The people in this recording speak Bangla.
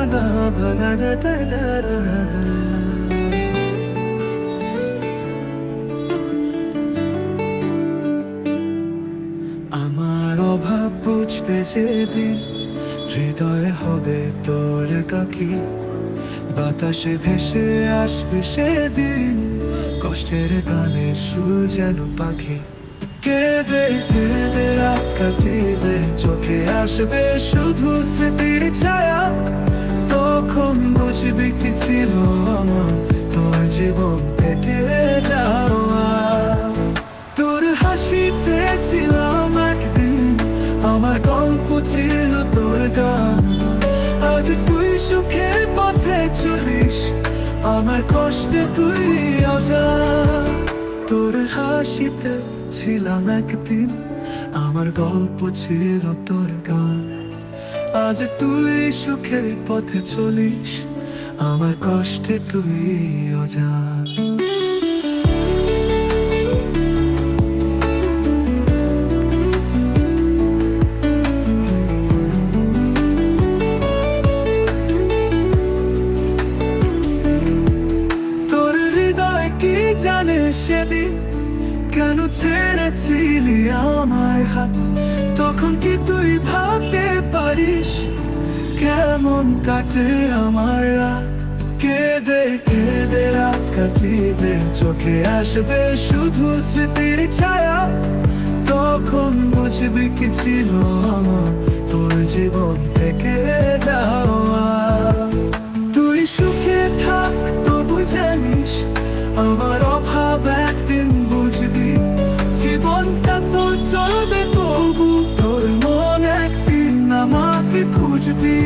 আমার অভাব বুঝবে যেদিন হৃদয় হবে তোর কাকি, বাতাসে ভেসে আসবে সেদিন, কষ্টের গানে সুর যেন পাখি। কেঁদে কেঁদে রাত কাটিবে, চোখে আসবে শুধু স্মৃতির ছায়া। তখন বুঝবি কি ছিল আমার? তোর জীবন থেকে যাওয়া তোর হাসিতে ছিলাম একদিন, আমার গল্প ছিল তোর গান। আজ তুই সুখের পথে চলিস, আমার কষ্টে তুই অজান তোর হাসিতে ছিলাম একদিন, আমার গল্প ছিল তোর গান। আজ তুই সুখের পথে চলিস আমার কষ্টে তুই অজান। তোর হৃদয় কি জানে সেদিন? কেন ছেড়েছিলি আমার হাত? তখন কি তুই ভাবতে পারিস কেমন কাটে আমার রাত? কেঁদে কেঁদে রাত কাটিবে, চোখে আসবে শুধু স্মৃতির ছায়া। তখন বুঝবি কি ছিল আমার, তোর জীবন থেকে যাওয়া। তুই সুখে থাক, তবু জানিস আমার অভাব তবু তোর মন একদিন আমাকে খুঁজবি।